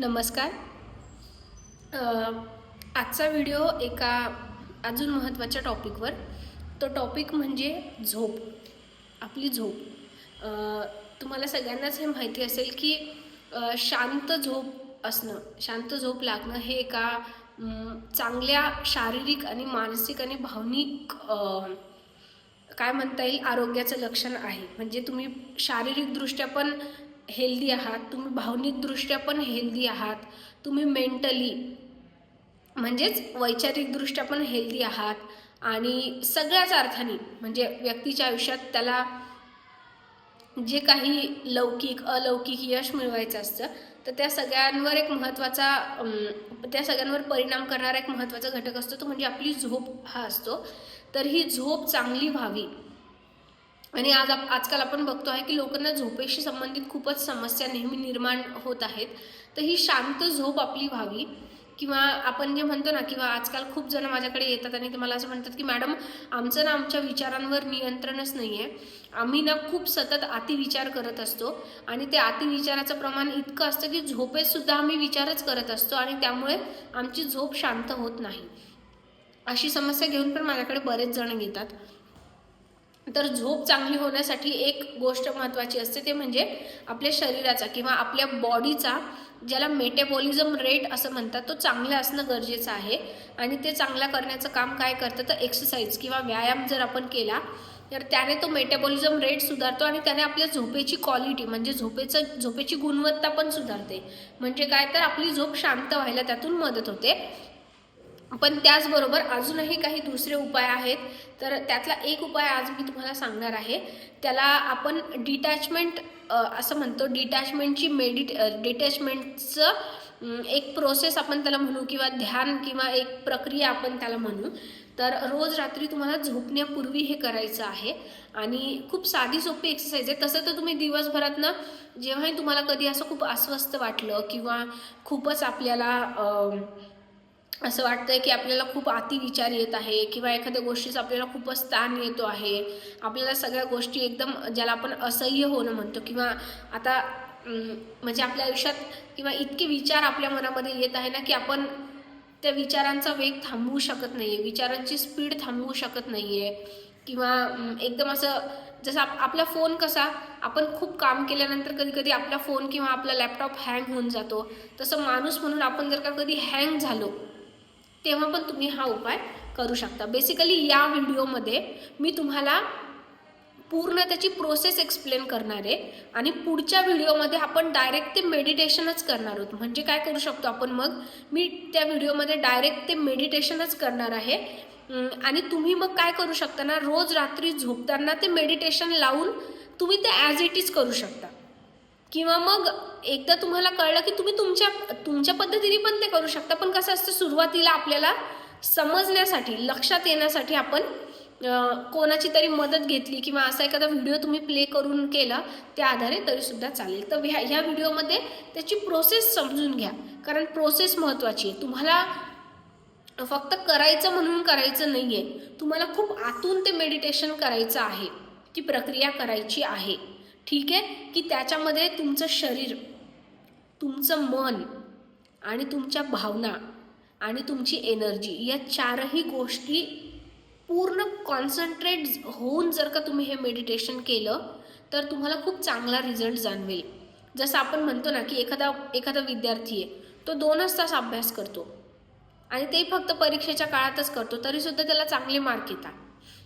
नमस्कार. आजचा व्हिडिओ एका अजून महत्त्वाच्या टॉपिकवर. तो टॉपिक म्हणजे झोप. आपली झोप. तुम्हाला सगळ्यांनाच हे माहिती असेल की शांत झोप असणं शांत झोप लागणं हे एका चांगल्या शारीरिक आणि मानसिक आणि भावनिक काय म्हणता येईल आरोग्याचं लक्षण आहे. म्हणजे तुम्ही शारीरिकदृष्ट्या पण हेल्दी आहात तुम्ही भावनिकदृष्ट्या पण हेल्दी आहात तुम्ही मेंटली म्हणजेच वैचारिकदृष्ट्या पण हेल्दी आहात आणि सगळ्याच अर्थाने म्हणजे व्यक्तीच्या आयुष्यात त्याला जे काही लौकिक अलौकिक यश मिळवायचं असतं तर त्या सगळ्यांवर एक महत्त्वाचा त्या सगळ्यांवर परिणाम करणारा एक महत्त्वाचा घटक असतो तो म्हणजे आपली झोप हा असतो. तर ही झोप चांगली व्हावी. आणि आज आप आजकाल आपण बघतो आहे की लोकांना झोपेशी संबंधित खूपच समस्या नेहमी निर्माण होत आहेत. तर ही शांत झोप आपली व्हावी किंवा आपण जे म्हणतो ना किंवा आजकाल खूप जण माझ्याकडे येतात आणि ते मला असं म्हणतात की मॅडम आमचं ना आमच्या विचारांवर नियंत्रणच नाही आहे आम्ही ना खूप सतत अतिविचार करत असतो आणि ते अतिविचाराचं प्रमाण इतकं असतं की झोपेतसुद्धा आम्ही विचारच करत असतो आणि त्यामुळे आमची झोप शांत होत नाही. अशी समस्या घेऊन पण माझ्याकडे बरेच जण येतात. तर झोप चांगली होण्यासाठी एक गोष्ट महत्त्वाची असते ते म्हणजे आपल्या शरीराचा किंवा आपल्या बॉडीचा ज्याला मेटेबॉलिझम रेट असं म्हणतात तो चांगला असणं गरजेचं आहे. आणि ते चांगला करण्याचं काम काय करतं? तर एक्सरसाइज किंवा व्यायाम जर आपण केला तर त्याने तो मेटाबॉलिझम रेट सुधारतो आणि त्याने आपल्या झोपेची क्वालिटी म्हणजे झोपेचं झोपेची गुणवत्ता पण सुधारते. म्हणजे काय? तर आपली झोप शांत व्हायला त्यातून मदत होते. पण त्याचबरोबर अजूनही काही दुसरे उपाय आहेत. तर त्यातला एक उपाय आज मी तुम्हाला सांगणार आहे. त्याला आपण डिटॅचमेंट असं म्हणतो डिटॅचमेंटची मेडिट डिटॅचमेंटचं एक प्रोसेस आपण त्याला म्हणू किंवा ध्यान किंवा एक प्रक्रिया आपण त्याला म्हणू. तर रोज रात्री तुम्हाला झोपण्यापूर्वी हे करायचं आहे. आणि खूप साधी सोपी एक्सरसाइज आहे. तसं तर तुम्ही दिवसभरातनं जेव्हाही तुम्हाला कधी असं खूप अस्वस्थ वाटलं किंवा खूपच आपल्याला असं वाटतं आहे की आपल्याला खूप अतिविचार येत आहे किंवा एखाद्या गोष्टीचा आपल्याला खूपच ताण येतो आहे. आपल्याला सगळ्या गोष्टी एकदम ज्याला आपण असह्य होणं म्हणतो किंवा आता म्हणजे आपल्या आयुष्यात किंवा इतके विचार आपल्या मनामध्ये येत आहे ना की आपण त्या विचारांचा वेग थांबवू शकत नाही आहे विचारांची स्पीड थांबवू शकत नाही आहे किंवा एकदम असं जसं आप आपला फोन कसा आपण खूप काम केल्यानंतर कधी कधी आपला फोन किंवा आपला लॅपटॉप हँग होऊन जातो. तसं माणूस म्हणून आपण जर का कधी हँग झालो तेव्हा पण तुम्ही हा उपाय करू शकता. बेसिकली या व्हिडिओमध्ये मी तुम्हाला पूर्ण त्याची प्रोसेस एक्सप्लेन करणार आहे आणि पुढच्या व्हिडिओमध्ये आपण डायरेक्ट ते मेडिटेशनच करणार आहोत. म्हणजे काय करू शकतो आपण मग? मी त्या व्हिडिओमध्ये डायरेक्ट ते मेडिटेशनच करणार आहे. आणि तुम्ही मग काय करू शकता ना? रोज रात्री झोपताना ते मेडिटेशन लावून तुम्ही ते ॲज इट इज करू शकता. किंवा मग एकदा तुम्हाला कळलं की तुम्ही तुमच्या तुमच्या पद्धतीने पण ते करू शकता. पण कसं असतं सुरुवातीला आपल्याला समजण्यासाठी लक्षात येण्यासाठी आपण कोणाची तरी मदत घेतली किंवा असा एखादा व्हिडिओ तुम्ही प्ले करून केला त्या आधारे तरीसुद्धा चालेल. तर ह्या ह्या व्हिडिओमध्ये त्याची प्रोसेस समजून घ्या. कारण प्रोसेस महत्त्वाची आहे. तुम्हाला फक्त करायचं म्हणून करायचं नाही आहे तुम्हाला खूप आतून ते मेडिटेशन करायचं आहे ती प्रक्रिया करायची आहे. ठीक आहे? की त्याच्यामध्ये तुमचं शरीर तुमचं मन आणि तुमच्या भावना आणि तुमची एनर्जी या चारही गोष्टी पूर्ण कॉन्सन्ट्रेट होऊन जर का तुम्ही हे मेडिटेशन केलं तर तुम्हाला खूप चांगला रिझल्ट जाणवेल. जसं आपण म्हणतो ना की एखादा एखादा विद्यार्थी आहे तो दोनच तास अभ्यास करतो. आणि ते फक्त परीक्षेच्या काळातच करतो तरीसुद्धा त्याला चांगले मार्क येतात.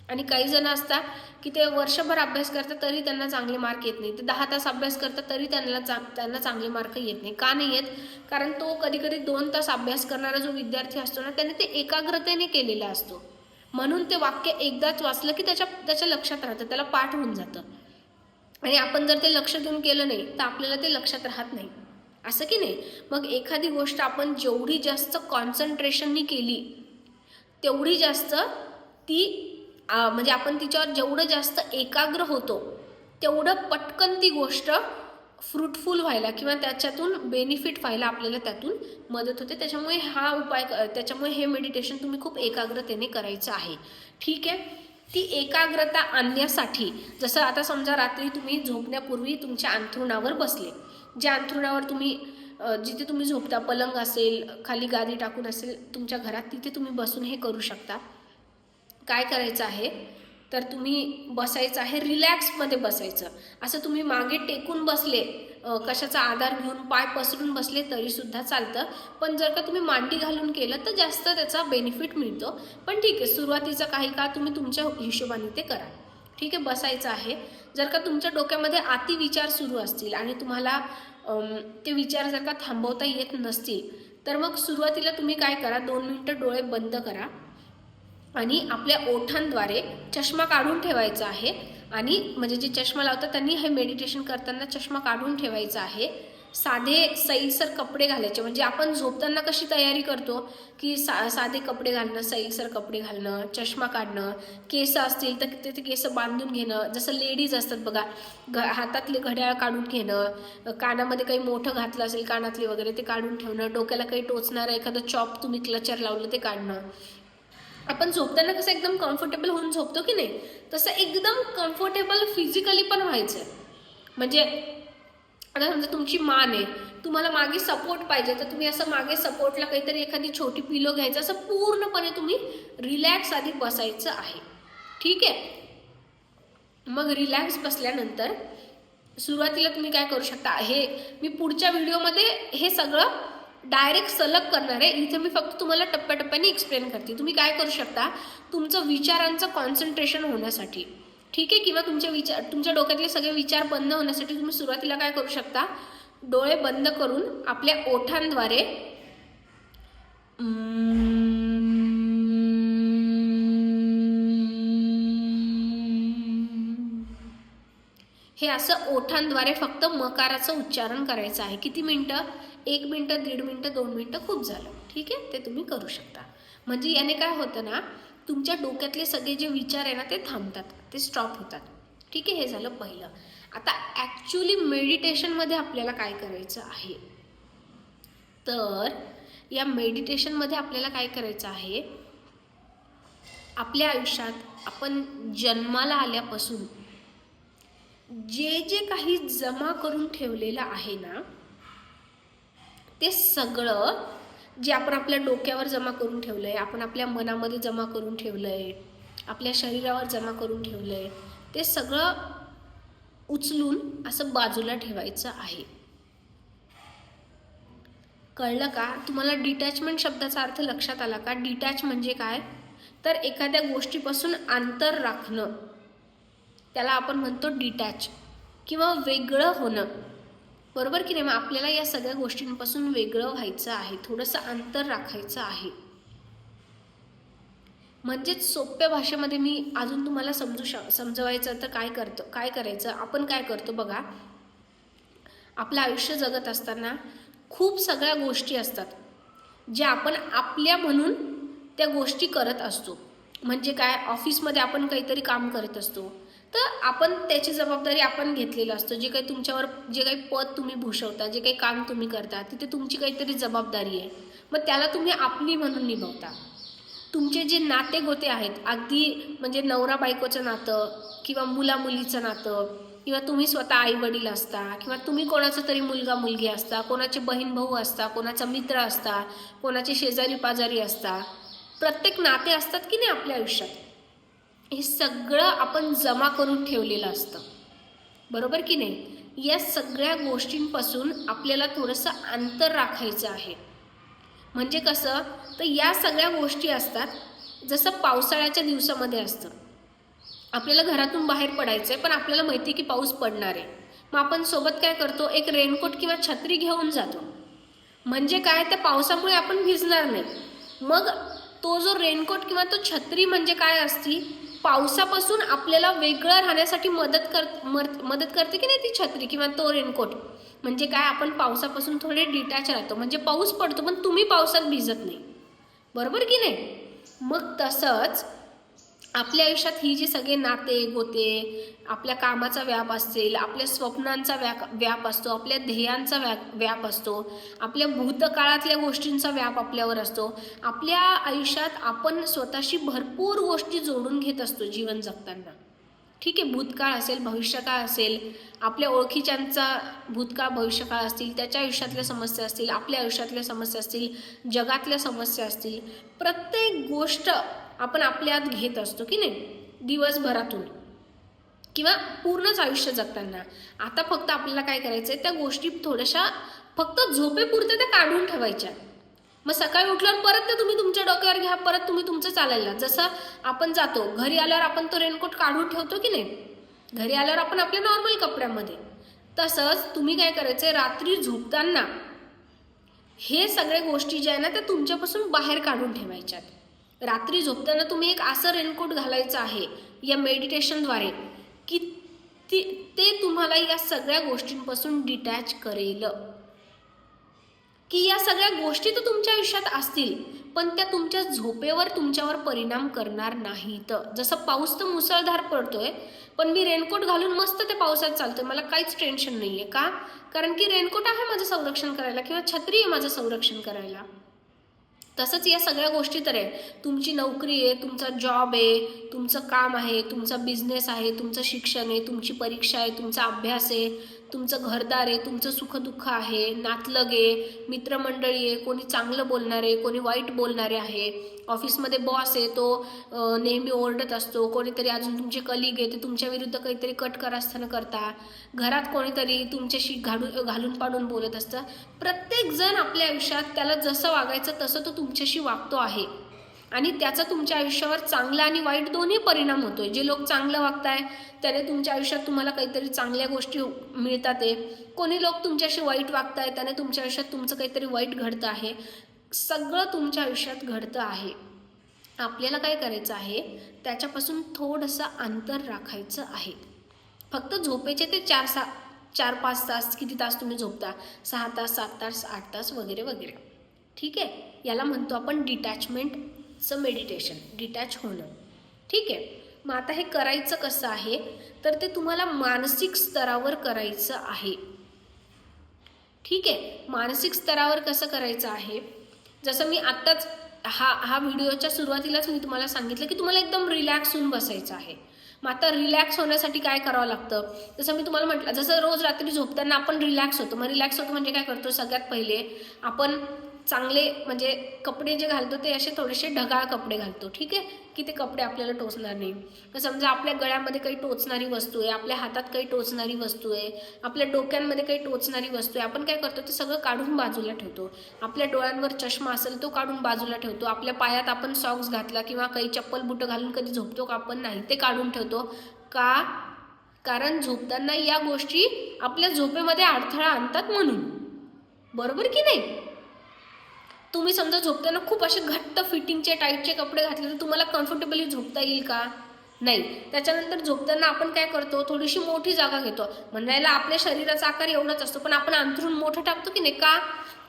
आणि काही जण असतात की ते वर्षभर अभ्यास करतात तरी त्यांना चांगले मार्क येत नाही. ते दहा तास अभ्यास करतात तरी त्यांना चा त्यांना चांगले मार्क येत नाही. का नाही येत? कारण तो कधी कधी दोन तास अभ्यास करणारा जो विद्यार्थी असतो ना त्याने ते एकाग्रतेने केलेला असतो. म्हणून ते वाक्य एकदाच वाचलं की त्याच्या त्याच्या लक्षात राहतं त्याला पाठ होऊन जातं. आणि आपण जर ते लक्ष देऊन केलं नाही तर आपल्याला ते लक्षात राहत नाही. असं की नाही? मग एखादी गोष्ट आपण जेवढी जास्त कॉन्सन्ट्रेशननी केली तेवढी जास्त ती म्हणजे आपण तिच्यावर जेवढं जास्त एकाग्र होतो तेवढं पटकन ती गोष्ट फ्रुटफुल व्हायला किंवा त्याच्यातून बेनिफिट व्हायला आपल्याला त्यातून मदत होते. त्याच्यामुळे हा उपाय त्याच्यामुळे हे मेडिटेशन तुम्ही खूप एकाग्रतेने करायचं आहे. ठीक आहे? ती एकाग्रता आणण्यासाठी जसं आता समजा रात्री तुम्ही झोपण्यापूर्वी तुमच्या अंथरुणावर बसले. ज्या अंथरुणावर तुम्ही जिथे तुम्ही झोपता पलंग असेल खाली गादी टाकून असेल तुमच्या घरात तिथे तुम्ही बसून हे करू शकता. काय करायचं आहे? तर तुम्ही बसायचं आहे रिलॅक्समध्ये बसायचं. असं तुम्ही मागे टेकून बसले कशाचा आधार घेऊन पाय पसरून बसले तरीसुद्धा चालतं. पण जर का तुम्ही मांडी घालून केलं तर जास्त त्याचा बेनिफिट मिळतो. पण ठीक आहे सुरुवातीचा काही काळ तुम्ही तुमच्या हिशोबाने ते करा. ठीक आहे बसायचं आहे. जर का तुमच्या डोक्यामध्ये अति विचार सुरू असतील आणि तुम्हाला ते विचार जर का थांबवता येत नसतील तर मग सुरुवातीला तुम्ही काय करा दोन मिनटं डोळे बंद करा. आणि आपल्या ओठांद्वारे चष्मा काढून ठेवायचा आहे. आणि म्हणजे जे चष्मा लावतात त्यांनी हे मेडिटेशन करताना चष्मा काढून ठेवायचा आहे. साधे सैलसर कपडे घालायचे. म्हणजे आपण झोपताना कशी तयारी करतो? की सा साधे कपडे घालणं सैलसर कपडे घालणं चष्मा काढणं केस असतील तर तिथे ते केस बांधून घेणं. जसं लेडीज असतात बघा घ हातातले घड्याळ काढून घेणं कानामध्ये काही मोठं घातलं असेल कानातले वगैरे ते काढून ठेवणं डोक्याला काही टोचणारं एखादं चॉप तुम्ही क्लचर लावलं ते काढणं. आपण झोपताना कसं एकदम कम्फर्टेबल होऊन झोपतो की नाही तसं एकदम कम्फर्टेबल फिजिकली पण व्हायचं. म्हणजे आता समजा तुमची मान आहे तुम्हाला मागे सपोर्ट पाहिजे तर तुम्ही असं मागे सपोर्टला काहीतरी एखादी छोटी पिलो घ्यायचं असं पूर्णपणे तुम्ही रिलॅक्स आधी बसायचं आहे. ठीक आहे? मग रिलॅक्स बसल्यानंतर सुरुवातीला तुम्ही काय करू शकता? हे मी पुढच्या व्हिडिओमध्ये हे सगळं डायरेक्ट सलग करणार आहे इथे मी फक्त तुम्हाला टप्प्याटप्प्याने एक्सप्लेन करते. तुम्ही काय करू शकता? तुमचं विचारांचं कॉन्सन्ट्रेशन होण्यासाठी. ठीक आहे? किंवा तुमच्या विचार तुमच्या डोक्यातले सगळे विचार बंद होण्यासाठी तुम्ही सुरुवातीला काय करू शकता? डोळे बंद करून आपल्या ओठांद्वारे हे असं ओठांद्वारे फक्त मकाराचं उच्चारण करायचं आहे. किती मिनटं? एक मिनटं दीड मिनटं दोन मिनटं खूप झालं. ठीक आहे? ते तुम्ही करू शकता. म्हणजे याने काय होतं ना तुमच्या डोक्यातले सगळे जे विचार आहे ना ते थांबतात. ते स्टॉप होतात. ठीक आहे? हे झालं पहिलं. आता ॲक्च्युली मेडिटेशनमध्ये आपल्याला काय करायचं आहे? तर या मेडिटेशनमध्ये आपल्याला काय करायचं आहे? आपल्या आयुष्यात आपण जन्माला आल्यापासून जे जे काही जमा करून ठेवलेलं आहे ना ते सगळं जे आपण आपल्या डोक्यावर जमा करून ठेवलं आहे आपण आपल्या मनामध्ये जमा करून ठेवलं आहे आपल्या शरीरावर जमा करून ठेवलं आहे ते सगळं उचलून असं बाजूला ठेवायचं आहे. कळलं का? तुम्हाला डिटॅचमेंट शब्दाचा अर्थ लक्षात आला का? डिटॅच म्हणजे काय? तर एखाद्या गोष्टीपासून अंतर राखणं. त्याला आपण म्हणतो डिटॅच किंवा वेगळं होणं. बरोबर की नाही? मग आपल्याला या सगळ्या गोष्टींपासून वेगळं व्हायचं आहे. थोडंसं अंतर राखायचं आहे. म्हणजेच सोप्या भाषेमध्ये मी अजून तुम्हाला समजू श समजवायचं तर काय करतो काय करायचं? आपण काय करतो बघा? आपलं आयुष्य जगत असताना खूप सगळ्या गोष्टी असतात. ज्या आपण आपल्या म्हणून त्या गोष्टी करत असतो. म्हणजे काय? ऑफिसमध्ये आपण काहीतरी काम करत असतो. तर आपण त्याची जबाबदारी आपण घेतलेलं असतो. जे काही तुमच्यावर जे काही पद तुम्ही भूषवता जे काही काम तुम्ही करता तिथे तुमची काहीतरी जबाबदारी आहे. मग त्याला तुम्ही आपली म्हणून निभवता. तुमचे जे नाते गोते आहेत अगदी म्हणजे नवरा बायकोचं नातं किंवा मुला मुलीचं नातं किंवा तुम्ही स्वतः आई वडील असता किंवा तुम्ही कोणाचा तरी मुलगा मुलगी असता कोणाचे बहीण भाऊ असता कोणाचा मित्र असता कोणाचे शेजारी पाजारी असता प्रत्येक नाते असतात की नाही आपल्या आयुष्यात? हे सगळं आपण जमा करून ठेवलेलं असतं. बरोबर की नाही? या सगळ्या गोष्टींपासून आपल्याला थोडंसं अंतर राखायचं आहे. म्हणजे कसं? तर या सगळ्या गोष्टी असतात जसं पावसाळ्याच्या दिवसामध्ये असतं. आपल्याला घरातून बाहेर पडायचं आहे पण आपल्याला माहिती आहे की पाऊस पडणार आहे. मग आपण सोबत काय करतो? एक रेनकोट किंवा छत्री घेऊन जातो. म्हणजे काय? त्या पावसामुळे आपण भिजणार नाही. मग तो जो रेनकोट किंवा तो छत्री म्हणजे काय असती? पावसापासून आपल्याला वेगळं राहण्यासाठी मदत कर मदत करते की नाही ती छत्री किंवा तो रेनकोट? म्हणजे काय आपण पावसापासून थोडे डिटॅच राहतो. म्हणजे पाऊस पडतो पण तुम्ही पावसात भिजत नाही. बरोबर की नाही? मग तसंच आपल्या आयुष्यात ही जी सगळे नाते गोते आपल्या कामाचा व्याप असेल आपल्या स्वप्नांचा व्या व्याप असतो आपल्या ध्येयांचा व्या व्याप असतो आपल्या भूतकाळातल्या गोष्टींचा व्याप आपल्यावर असतो आपल्या आयुष्यात आपण स्वतःशी भरपूर गोष्टी जोडून घेत असतो जीवन जगताना. ठीक आहे भूतकाळ असेल भविष्यकाळ असेल आपल्या ओळखीच्यांचा भूतकाळ भविष्यकाळ असतील त्याच्या आयुष्यातल्या समस्या असतील आपल्या आयुष्यातल्या समस्या असतील जगातल्या समस्या असतील प्रत्येक गोष्ट आपण आपल्या आत घेत असतो की नाही? दिवसभरातून. किंवा पूर्णच आयुष्य जगताना. आता फक्त आपल्याला काय करायचं आहे त्या गोष्टी थोड्याशा फक्त झोपेपुरत्या त्या काढून ठेवायच्या. मग सकाळी उठल्यावर परत ते तुम्ही तुमच्या डोक्यावर घ्या परत तुम्ही तुमचं चालायला. जसं आपण जातो घरी आल्यावर आपण तो रेनकोट काढून ठेवतो की नाही? घरी आल्यावर आपण आपल्या नॉर्मल कपड्यामध्ये. तसंच तुम्ही काय करायचं रात्री झोपताना हे सगळ्या गोष्टी ज्या आहे ना त्या तुमच्यापासून बाहेर काढून ठेवायच्यात. रात्री झोपताना तुम्ही एक असं रेनकोट घालायचं आहे या मेडिटेशनद्वारे की ती ते तुम्हाला या सगळ्या गोष्टींपासून डिटॅच करेल. की या सगळ्या गोष्टी तर तुमच्या आयुष्यात असतील पण त्या तुमच्या झोपेवर तुमच्यावर परिणाम करणार नाहीत. जसं पाऊस तर मुसळधार पडतोय पण मी रेनकोट घालून मस्त ते पावसात चालतोय. मला काहीच टेन्शन नाही आहे का? कारण की रेनकोट आहे माझं संरक्षण करायला किंवा छत्री आहे माझं संरक्षण करायला. तसंच या सगळ्या गोष्टी तर आहे तुमची नोकरी आहे तुमचा जॉब आहे तुमचं काम आहे तुमचा बिझनेस आहे तुमचं शिक्षण आहे तुमची परीक्षा आहे तुमचा अभ्यास आहे तुमचं घरदार आहे तुमचं सुखदुःख आहे नातलग आहे मित्रमंडळी आहे कोणी चांगलं बोलणारे कोणी वाईट बोलणारे आहे. ऑफिसमध्ये बॉस आहे तो नेहमी ओरडत असतो कोणीतरी अजून तुमचे कलिग आहे ते तुमच्या विरुद्ध काहीतरी कट करास्थानं करता. घरात कोणीतरी तुमच्याशी घालून घालून पाडून बोलत असतं. प्रत्येक जण आपल्या आयुष्यात त्याला जसं वागायचं तसं तो तुमच्याशी वागतो आहे. आणि त्याचा तुमच्या आयुष्यावर चांगला आणि वाईट दोन्ही परिणाम होतोय. जे लोक चांगलं वागताय त्याने तुमच्या आयुष्यात तुम्हाला काहीतरी चांगल्या गोष्टी मिळतात आहे. कोणी लोक तुमच्याशी वाईट वागताय त्याने तुमच्या आयुष्यात तुमचं काहीतरी वाईट घडतं आहे. सगळं तुमच्या आयुष्यात घडतं आहे. आपल्याला काय करायचं आहे? त्याच्यापासून थोडंसं अंतर राखायचं आहे. फक्त झोपेचे ते चार सा चार पाच तास किती तास तुम्ही झोपता? सहा तास सात तास आठ तास वगैरे वगैरे. ठीक आहे? याला म्हणतो आपण डिटॅचमेंट चं मेडिटेशन डिटॅच होणं. ठीक आहे? मग आता हे करायचं कसं आहे? तर ते तुम्हाला मानसिक स्तरावर करायचं आहे. ठीक आहे? मानसिक स्तरावर कसं करायचं आहे? जसं मी आत्ताच हा हा व्हिडिओच्या सुरुवातीलाच मी तुम्हाला सांगितलं की तुम्हाला एकदम रिलॅक्स होऊन बसायचं आहे. मग आता रिलॅक्स होण्यासाठी काय करावं लागतं? जसं मी तुम्हाला म्हटलं जसं रोज रात्री झोपताना आपण रिलॅक्स होतो. मग रिलॅक्स होतो म्हणजे काय करतो? सगळ्यात पहिले आपण चांगले म्हणजे कपडे जे घालतो ते असे थोडेसे ढगाळ कपडे घालतो ठीक आहे? की ते कपडे आपल्याला टोचणार नाही. तर समजा आपल्या गळ्यामध्ये काही टोचणारी वस्तू आहे आपल्या हातात काही टोचणारी वस्तू आहे आपल्या डोक्यांमध्ये काही टोचणारी वस्तू आहे आपण काय करतो ते सगळं काढून बाजूला ठेवतो. आपल्या डोळ्यांवर चष्मा असेल तो काढून बाजूला ठेवतो. आपल्या पायात आपण सॉक्स घातला किंवा काही चप्पल बुटं घालून कधी झोपतो का आपण? नाही ते काढून ठेवतो. का? कारण झोपताना या गोष्टी आपल्या झोपेमध्ये अडथळा आणतात म्हणून. बरोबर की नाही? तुम्ही समजा झोपताना खूप असे घट्ट फिटिंगचे टाईटचे कपडे घातले तर तुम्हाला कम्फर्टेबली झोपता येईल का? नाही. त्याच्यानंतर झोपताना आपण काय करतो? थोडीशी मोठी जागा घेतो. म्हणायला आपल्या शरीराचा आकार एवढाच असतो पण आपण अंथरून मोठं टाकतो की नाही का?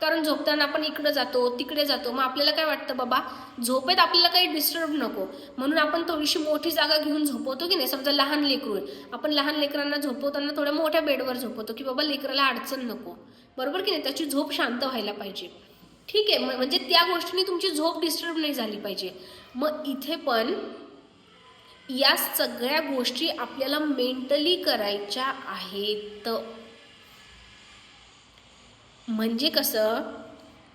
कारण झोपताना आपण इकडे जातो तिकडे जातो. मग आपल्याला काय वाटतं बाबा? झोपेत आपल्याला काही डिस्टर्ब नको. म्हणून आपण थोडीशी मोठी जागा घेऊन झोपवतो की नाही? समजा लहान लेकरू आहे. आपण लहान लेकरांना झोपवताना थोड्या मोठ्या बेडवर झोपवतो की बाबा लेकराला अडचण नको. बरोबर की नाही? त्याची झोप शांत व्हायला पाहिजे. ठीक आहे म्हणजे त्या गोष्टीने तुमची झोप डिस्टर्ब नाही झाली पाहिजे. मग इथे पण या सगळ्या गोष्टी आपल्याला मेंटली करायच्या आहेत. म्हणजे कसं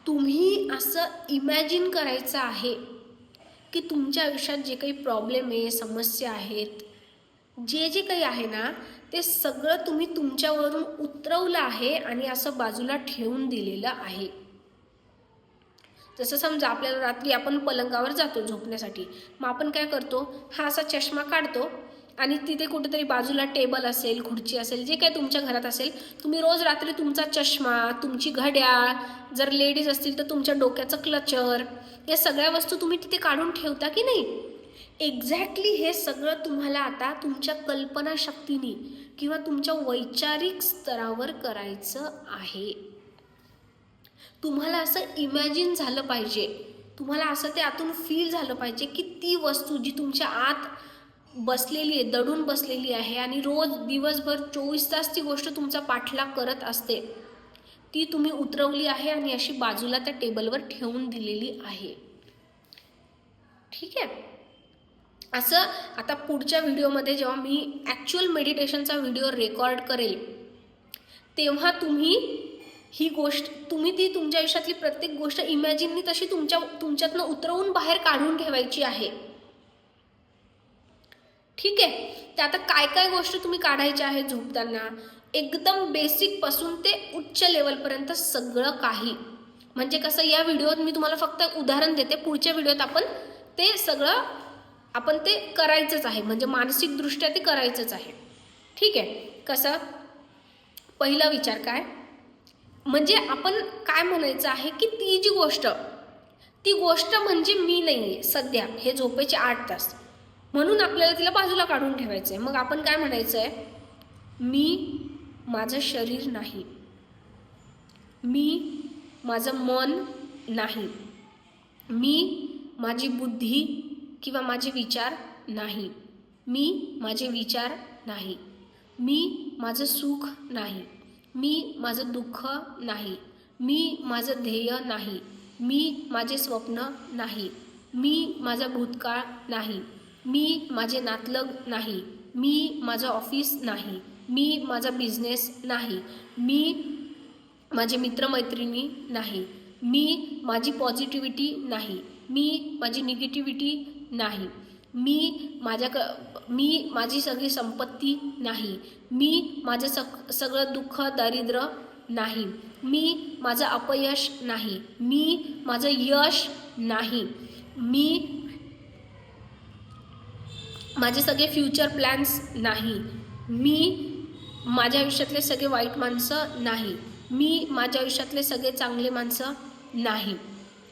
तुम्ही असं इमॅजिन करायचं आहे की तुमच्या आयुष्यात जे काही प्रॉब्लेम आहे समस्या आहेत जे जे काही आहे ना ते सगळं तुम्ही तुमच्यावरून उतरवलं आहे आणि असं बाजूला ठेवून दिलेलं आहे. जसं समजा आपल्याला रात्री आपण पलंगावर जातो झोपण्यासाठी. मग आपण काय करतो? हा असा चष्मा काढतो आणि तिथे कुठेतरी बाजूला टेबल असेल खुर्ची असेल जे काय तुमच्या घरात असेल तुम्ही रोज रात्री तुमचा चष्मा तुमची घड्याळ जर लेडीज असतील तर तुमच्या डोक्याचं क्लचर या सगळ्या वस्तू तुम्ही तिथे काढून ठेवता की नाही? एक्झॅक्टली हे सगळं तुम्हाला आता तुमच्या कल्पनाशक्तीने किंवा तुमच्या वैचारिक स्तरावर करायचं आहे. तुम्हाला असं इमॅजिन झालं पाहिजे. तुम्हाला असं ते आतून फील झालं पाहिजे की ती वस्तू जी तुमच्या आत बसलेली आहे दडून बसलेली आहे आणि रोज दिवसभर चोवीस तास ती गोष्ट तुमचा पाठलाग करत असते ती तुम्ही उतरवली आहे आणि अशी बाजूला त्या टेबलवर ठेवून दिलेली आहे. ठीक आहे? असं आता पुढच्या व्हिडिओमध्ये जेव्हा मी ॲक्च्युअल मेडिटेशनचा व्हिडिओ रेकॉर्ड करेल तेव्हा तुम्ही ही गोष्ट तुम्ही ती तुमच्या आयुष्यातली प्रत्येक गोष्ट इमॅजिननी तशी तुमच्या तुमच्यातनं उतरवून बाहेर काढून ठेवायची आहे. ठीक आहे? तर आता काय काय गोष्ट तुम्ही काढायच्या आहे झोपताना? एकदम बेसिकपासून ते उच्च लेवलपर्यंत सगळं काही. म्हणजे कसं या व्हिडिओत मी तुम्हाला फक्त उदाहरण देते पुढच्या व्हिडिओत आपण ते सगळं आपण ते करायचंच आहे. म्हणजे मानसिकदृष्ट्या ते करायचंच आहे. ठीक आहे? कसं? पहिला विचार काय? म्हणजे आपण काय म्हणायचं आहे की ती जी गोष्ट ती गोष्ट म्हणजे मी नाही आहे सध्या हे झोपेचे आठ तास. म्हणून आपल्याला तिला बाजूला काढून ठेवायचं आहे मग आपण काय म्हणायचं आहे मी माझं शरीर नाही. मी माझं मन नाही. मी माझी बुद्धी किंवा माझे विचार नाही. मी माझे विचार नाही. मी माझं सुख नाही. मी माझं दुःख नाही. मी माझं ध्येय नाही. मी माझे स्वप्न नाही. मी माझा भूतकाळ नाही. मी माझे नातलग नाही. मी माझं ऑफिस नाही. मी माझा बिझनेस नाही. मी माझे मित्रमैत्रिणी नाही. मी माझी पॉझिटिव्हिटी नाही. मी माझी निगेटिव्हिटी नाही. मी माझ्या क मी माझी सगळी संपत्ती नाही. मी माझं सग सगळं दुःख दारिद्र्य नाही. मी माझं अपयश नाही. मी माझं यश नाही. मी माझे सगळे फ्युचर प्लॅन्स नाही. मी माझ्या आयुष्यातले सगळे वाईट माणसं नाही. मी माझ्या आयुष्यातले सगळे चांगले माणसं नाही.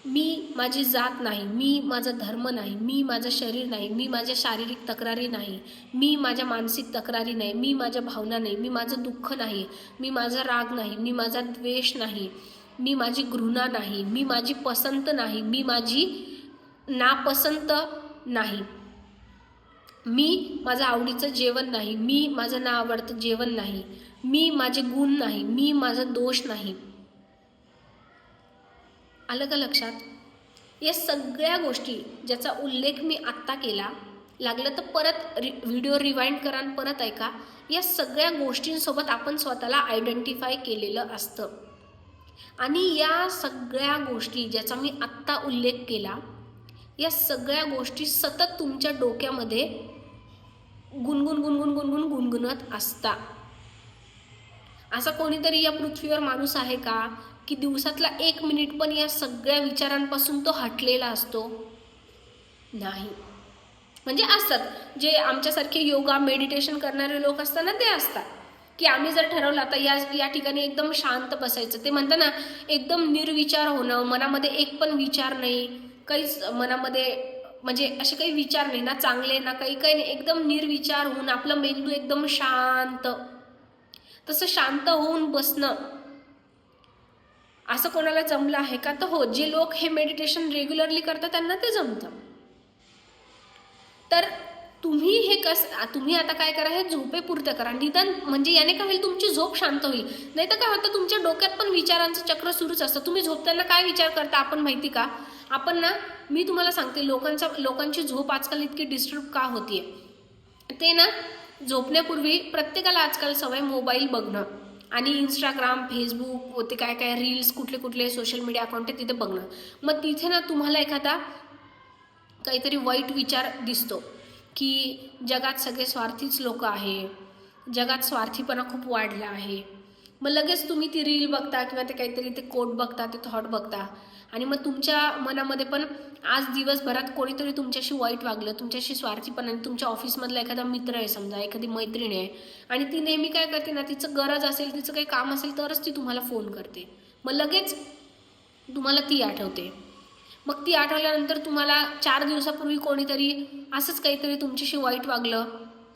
मी माझी जात नाही मी माझा धर्म नाही मी माझं शरीर नाही मी माझ्या शारीरिक तक्रारी नाही मी माझ्या मानसिक तक्रारी नाही मी माझ्या भावना नाही मी माझं दुःख नाही मी माझा राग नाही मी माझा द्वेष नाही मी माझी घृणा नाही मी माझी पसंत नाही मी माझी नापसंत नाही मी माझं आवडीचं जेवण नाही मी माझं ना आवडतं जेवण नाही मी माझे गुण नाही मी माझा दोष नाही आलं का लक्षात? या सगळ्या गोष्टी ज्याचा उल्लेख मी आत्ता केला लागलं तर परत रि व्हिडिओ रिवाइंड करा परत ऐका. या सगळ्या गोष्टींसोबत आपण स्वतःला आयडेंटिफाय केलेलं असतं. आणि या सगळ्या गोष्टी ज्याचा मी आत्ता उल्लेख केला या सगळ्या गोष्टी सतत तुमच्या डोक्यामध्ये गुणगुण गुणगुण गुणगुण गुणगुणत असता. असा कोणीतरी या पृथ्वीवर माणूस आहे का? की दिवसातला एक मिनिट पण या सगळ्या विचारांपासून तो हटलेला असतो? नाही. म्हणजे असतात. जे आमच्यासारखे योगा मेडिटेशन करणारे लोक असतात ना ते असतात. की आम्ही जर ठरवलं आता या या ठिकाणी एकदम शांत बसायचं. ते म्हणतात ना एकदम निर्विचार होणं मनामध्ये एक पण विचार नाही. काहीच मनामध्ये म्हणजे असे काही विचार नाही ना चांगले ना काही काही नाही. एकदम निर्विचार होऊन आपलं मेंदू एकदम शांत. तसं शांत होऊन बसणं असं कोणाला जमलं आहे का? तर हो जे लोक हे मेडिटेशन रेग्युलरली करतात त्यांना ते जमतं. तर तुम्ही हे कस तुम्ही आता काय करा हे झोपेपुरतं करा. निदान म्हणजे याने काय होईल? तुमची झोप शांत होईल. नाही तर काय होतं तुमच्या डोक्यात पण विचारांचं चक्र सुरूच असतं. तुम्ही झोपताना काय विचार करता आपण माहिती का? आपण ना मी तुम्हाला सांगते लोकांचा लोकांची झोप आजकाल इतकी डिस्टर्ब का होतीये? ते ना झोपण्यापूर्वी प्रत्येकाला आजकाल सवय मोबाईल बघणं. आणि इंस्टाग्राम फेसबुक ते काय काय रील्स कुठले कुठले सोशल मीडिया अकाउंट आहे तिथे बघणं. मग तिथे ना तुम्हाला एखादा काहीतरी वाईट विचार दिसतो की जगात सगळे स्वार्थीच लोक आहे जगात स्वार्थीपणा खूप वाढला आहे मग लगेच तुम्ही ती रील बघता किंवा ते काहीतरी ते कोट बघता ते थॉट बघता. आणि मग तुमच्या मनामध्ये पण आज दिवसभरात कोणीतरी तुमच्याशी वाईट वागलं तुमच्याशी स्वार्थीपणाने तुमच्या ऑफिसमधला एखादा मित्र आहे समजा एखादी मैत्रीण आहे आणि ती नेहमी काय करते ना तिचं गरज असेल तिचं काही काम असेल तरच ती तुम्हाला फोन करते. मग लगेच तुम्हाला ती आठवते. मग ती आठवल्यानंतर तुम्हाला चार दिवसापूर्वी कोणीतरी असंच काहीतरी तुमच्याशी वाईट वागलं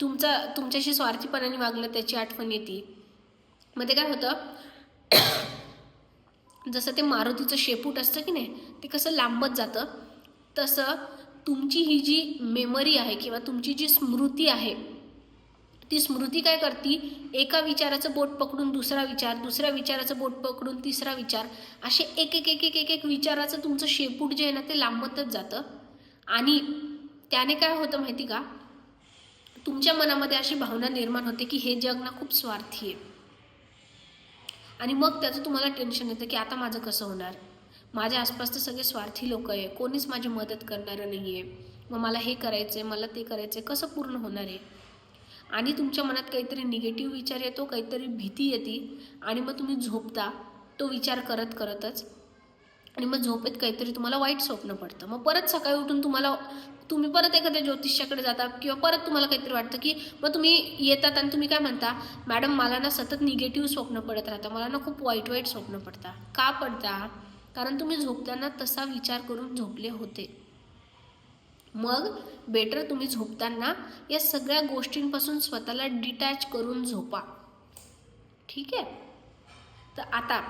तुमचा तुमच्याशी स्वार्थीपणाने वागलं त्याची आठवण येते. मग ते काय होतं जसं ते मारुतीचं शेपूट असतं की नाही ते कसं लांबत जातं तसं तुमची ही जी मेमरी आहे किंवा तुमची जी स्मृती आहे ती स्मृती काय करते? एका विचाराचं बोट पकडून दुसरा विचार दुसऱ्या विचाराचं बोट पकडून तिसरा विचार असे एक एक एक एक एक एक विचाराचं तुमचं शेपूट जे आहे ना ते लांबतच जातं. आणि त्याने काय होतं माहिती का? तुमच्या मनामध्ये अशी भावना निर्माण होते की हे जग ना खूप स्वार्थी आहे. आणि मग त्याचं तुम्हाला टेन्शन येतं की आता माझं कसं होणार? माझ्या आसपास तर सगळे स्वार्थी लोक आहे. कोणीच माझी मदत करणारं नाही आहे मग मला हे करायचं आहे मला ते करायचं आहे कसं पूर्ण होणार आहे? आणि तुमच्या मनात काहीतरी निगेटिव्ह विचार येतो काहीतरी भीती येते आणि मग तुम्ही झोपता. तो विचार करत करतच आणि मग झोपेत काहीतरी तुम्हाला वाईट स्वप्न पडतं. मग परत सकाळी उठून तुम्हाला तुम्ही परत एखाद्या ज्योतिषाकडे जाता किंवा परत तुम्हाला काहीतरी वाटतं की मग तुम्ही येतात आणि तुम्ही काय म्हणता मॅडम मला ना सतत निगेटिव्ह स्वप्न पडत राहतं मला ना खूप वाईट वाईट स्वप्न पडता का पडता? कारण तुम्ही झोपताना तसा विचार करून झोपले होते. मग बेटर तुम्ही झोपताना या सगळ्या गोष्टींपासून स्वतःला डिटॅच करून झोपा. ठीक आहे? तर आता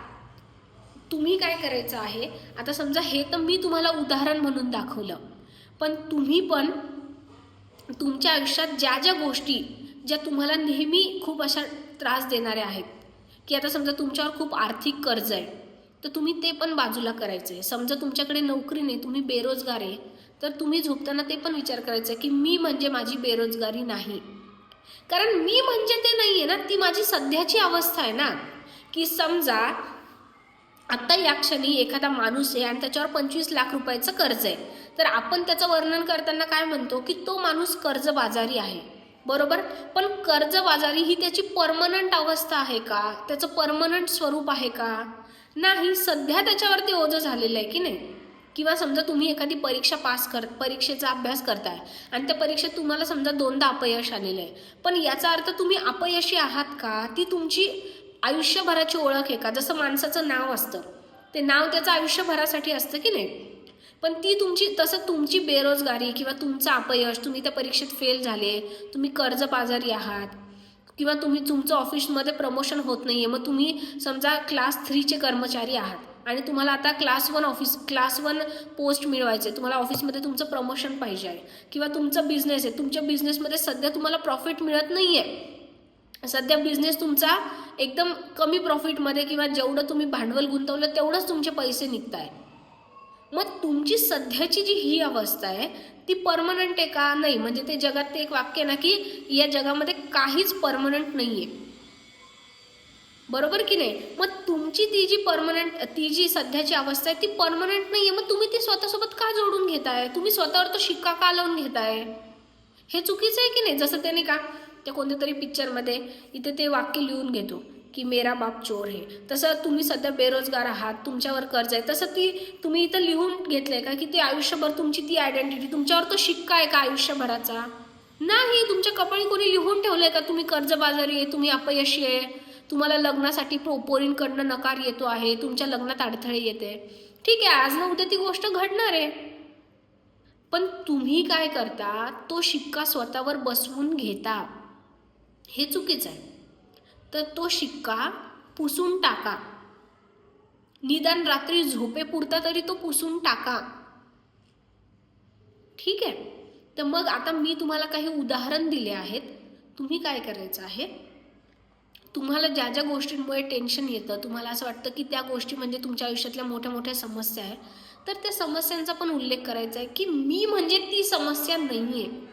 तुम्ही काय करायचं आहे? आता समजा हे तर मी तुम्हाला उदाहरण म्हणून दाखवलं. पण तुम्ही पण तुमच्या आयुष्यात ज्या ज्या गोष्टी ज्या तुम्हाला नेहमी खूप अशा त्रास देणाऱ्या आहेत की आता समजा तुमच्यावर खूप आर्थिक कर्ज आहे तर तुम्ही ते पण बाजूला करायचं आहे समजा तुमच्याकडे नोकरी नाही तुम्ही बेरोजगार आहे तर तुम्ही झोपताना ते पण विचार करायचा की मी म्हणजे माझी बेरोजगारी नाही. कारण मी म्हणजे ते नाही आहे ना ती माझी सध्याची अवस्था आहे ना. की समजा आत्ता या क्षणी एखादा माणूस आहे आणि त्याच्यावर पंचवीस लाख रुपयाचं कर्ज आहे. तर आपण त्याचं वर्णन करताना काय म्हणतो की तो माणूस कर्जबाजारी आहे. बरोबर? पण कर्जबाजारी ही त्याची परमनंट अवस्था आहे का? त्याचं परमनंट स्वरूप आहे का? नाही सध्या त्याच्यावरती ओझं झालेलं आहे की नाही? किंवा समजा तुम्ही एखादी परीक्षा पास कर परीक्षेचा अभ्यास करताय आणि त्या परीक्षेत तुम्हाला समजा दोनदा अपयश आलेलं आहे. पण याचा अर्थ तुम्ही अपयशी आहात का? ती तुमची आयुष्यभराची ओळख आहे का? जसं माणसाचं नाव असतं. ते नाव त्याचं आयुष्यभरासाठी असतं की नाही? पण ती तुमची तसं तुमची बेरोजगारी किंवा तुमचं अपयश तुम्ही त्या परीक्षेत फेल झाले तुम्ही कर्जबाजारी आहात किंवा तुम्ही तुमचं ऑफिसमध्ये प्रमोशन होत नाही आहे मग तुम्ही समजा क्लास थ्रीचे कर्मचारी आहात आणि तुम्हाला आता class one office class one post मिळवायचे तुम्हाला ऑफिसमध्ये तुमचं प्रमोशन पाहिजे आहे किंवा तुमचा बिझनेस आहे तुमच्या बिझनेसमध्ये सध्या तुम्हाला प्रॉफिट मिळत नाही आहे सध्या बिझनेस तुमचा एकदम कमी प्रॉफिटमध्ये किंवा जेवढं तुम्ही भांडवल गुंतवलं तेवढंच तुमचे पैसे निघत आहे मग तुमची सध्याची जी ही अवस्था आहे ती परमनंट आहे का नाही? म्हणजे ते जगात ते एक वाक्य आहे ना की या जगामध्ये काहीच परमनंट नाही आहे बरोबर की नाही? मग तुमची ती जी परमनंट ती जी सध्याची अवस्था आहे ती परमनंट नाही आहे मग तुम्ही ती स्वतःसोबत का जोडून घेताय? तुम्ही स्वतःवर तो शिक्का का लावून घेताय? हे चुकीचं आहे की नाही? जसं त्याने का त्या कोणत्या तरी पिक्चरमध्ये इथे ते वाक्य लिहून घेतो की मेरा बाप चोर हे. तसं तुम्ही सध्या बेरोजगार आहात तुमच्यावर कर्ज आहे. तसं ती तुम्ही इथं लिहून घेतलंय का की ते आयुष्यभर तुमची ती आयडेंटिटी तुमच्यावर तो शिक्का आहे का आयुष्यभराचा? नाही तुमच्या कपाळी कोणी लिहून ठेवलंय का तुम्ही कर्जबाजारी आहे तुम्ही अपयशी आहे? तुम्हाला लग्नासाठी पो पोरींकडनं नकार येतो आहे तुमच्या लग्नात अडथळे येते. ठीक आहे आज ना उद्या ती गोष्ट घडणार आहे. पण तुम्ही काय करता तो शिक्का स्वतःवर बसवून घेता. हे चुकीचं आहे. तर तो शिक्का पुसून टाका. निदान रात्री झोपेपुरता तरी तो पुसून टाका. ठीक आहे? तर मग आता मी तुम्हाला काही उदाहरण दिले आहेत. तुम्ही काय करायचं आहे? तुम्हाला ज्या ज्या गोष्टींमुळे टेन्शन येतं तुम्हाला असं वाटतं की त्या गोष्टी म्हणजे तुमच्या आयुष्यातल्या मोठ्या मोठ्या समस्या आहे तर त्या समस्यांचा पण उल्लेख करायचा आहे की मी म्हणजे ती समस्या नाही आहे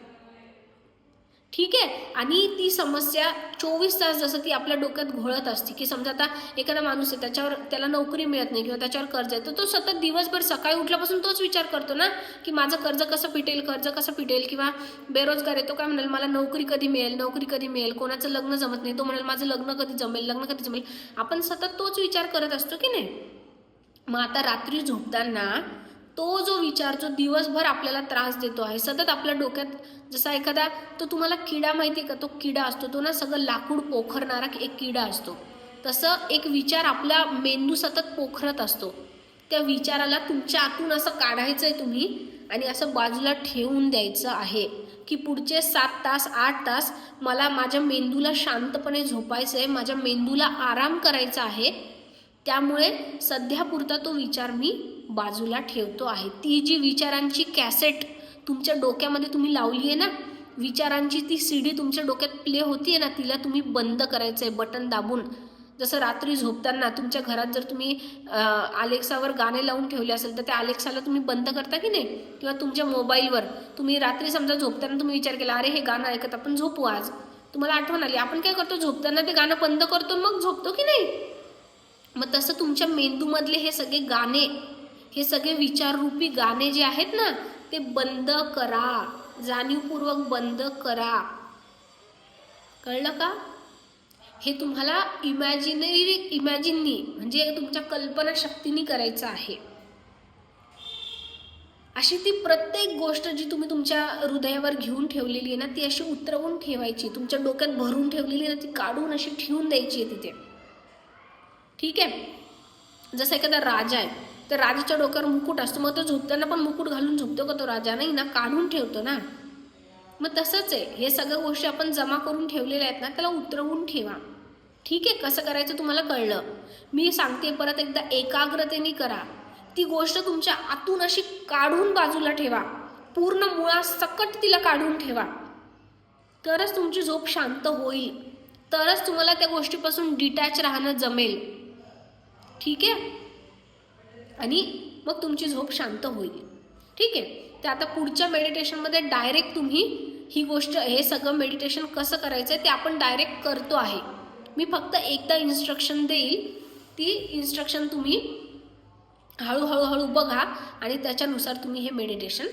ठीक आहे? आणि ती समस्या चोवीस तास जसं ती आपल्या डोक्यात घोळत असते की समजा आता एखादा माणूस आहे त्याच्यावर त्याला नोकरी मिळत नाही किंवा त्याच्यावर कर्ज आहे तर तो सतत दिवसभर सकाळी उठल्यापासून तोच विचार करतो ना की माझं कर्ज कसं पिटेल कर्ज कसं पिटेल किंवा बेरोजगार आहे तो काय म्हणाल मला नोकरी कधी मिळेल नोकरी कधी मिळेल कोणाचं लग्न जमत नाही. तो म्हणाल माझं लग्न कधी जमेल लग्न कधी जमेल. आपण सतत तोच विचार करत असतो की नाही? मग आता रात्री झोपताना तो जो विचार जो दिवसभर आपल्याला त्रास देतो आहे सतत आपल्या डोक्यात जसा एखादा तो तुम्हाला किडा माहिती का? तो किडा असतो. तो ना सगळं लाकूड पोखरणारा एक किडा असतो. तसं एक विचार आपला मेंदू सतत पोखरत असतो. त्या विचाराला तुमच्या आतून असं काढायचं आहे तुम्ही आणि असं बाजूला ठेवून द्यायचं आहे की पुढचे सात तास आठ तास मला माझ्या मेंदूला शांतपणे झोपायचं आहे माझ्या मेंदूला आराम करायचा आहे. त्यामुळे सध्यापुरता तो विचार मी बाजूला ठेवतो आहे. ती जी विचारांची कॅसेट तुमच्या डोक्यामध्ये तुम्ही लावली आहे ना विचारांची ती सी डी तुमच्या डोक्यात प्ले होती आहे ना तिला तुम्ही बंद करायचं आहे बटन दाबून. जसं रात्री झोपताना तुमच्या घरात जर तुम्ही अलेक्सावर गाणे लावून ठेवले असेल तर त्या अलेक्साला तुम्ही बंद करता की नाही? किंवा तुमच्या मोबाईलवर तुम्ही रात्री समजा झोपताना तुम्ही विचार केला अरे हे गाणं ऐकत आपण झोपू आज. तुम्हाला आठवण आली आपण काय करतो? झोपताना ते गाणं बंद करतो मग झोपतो की नाही? मग तसं तुमच्या मेंदूमधले हे सगळे गाणे हे सगळे विचाररूपी गाणे जे आहेत ना ते बंद करा. जाणीवपूर्वक बंद करा. कळलं का? हे तुम्हाला इमॅजिनरी इमॅजिननी म्हणजे तुमच्या कल्पनाशक्तीने करायचं आहे. अशी ती प्रत्येक गोष्ट जी तुम्ही तुमच्या हृदयावर घेऊन ठेवलेली आहे ना ती अशी उतरवून ठेवायची. तुमच्या डोक्यात भरून ठेवलेली ना ती काढून अशी ठेवून द्यायची आहे तिथे. ठीक आहे? जसं एखादा राजा आहे. तर राजाच्या डोक्यावर मुकुट असतो. मग तो झोपताना पण मुकुट घालून झोपतो का तो राजा? नाही ना काढून ठेवतो ना. मग तसंच आहे. हे सगळ्या गोष्टी आपण जमा करून ठेवलेल्या आहेत ना त्याला उतरवून ठेवा. ठीक आहे कसं करायचं तुम्हाला कळलं. मी सांगते परत एकदा एकाग्रतेने करा. ती गोष्ट तुमच्या आतून अशी काढून बाजूला ठेवा. पूर्ण मुळासकट तिला काढून ठेवा. तरच तुमची झोप शांत होईल. तरच तुम्हाला त्या गोष्टीपासून डिटॅच राहणं जमेल. ठीक आहे? आणि मग तुमची झोप शांत होईल. ठीक आहे? तर आता पुढच्या मेडिटेशनमध्ये डायरेक्ट तुम्ही ही गोष्ट हे सगळं मेडिटेशन कसं करायचं आहे ते आपण डायरेक्ट करतो आहे. मी फक्त एकदा इन्स्ट्रक्शन देईल. ती इन्स्ट्रक्शन तुम्ही हळूहळू हळू बघा आणि त्याच्यानुसार तुम्ही हे मेडिटेशन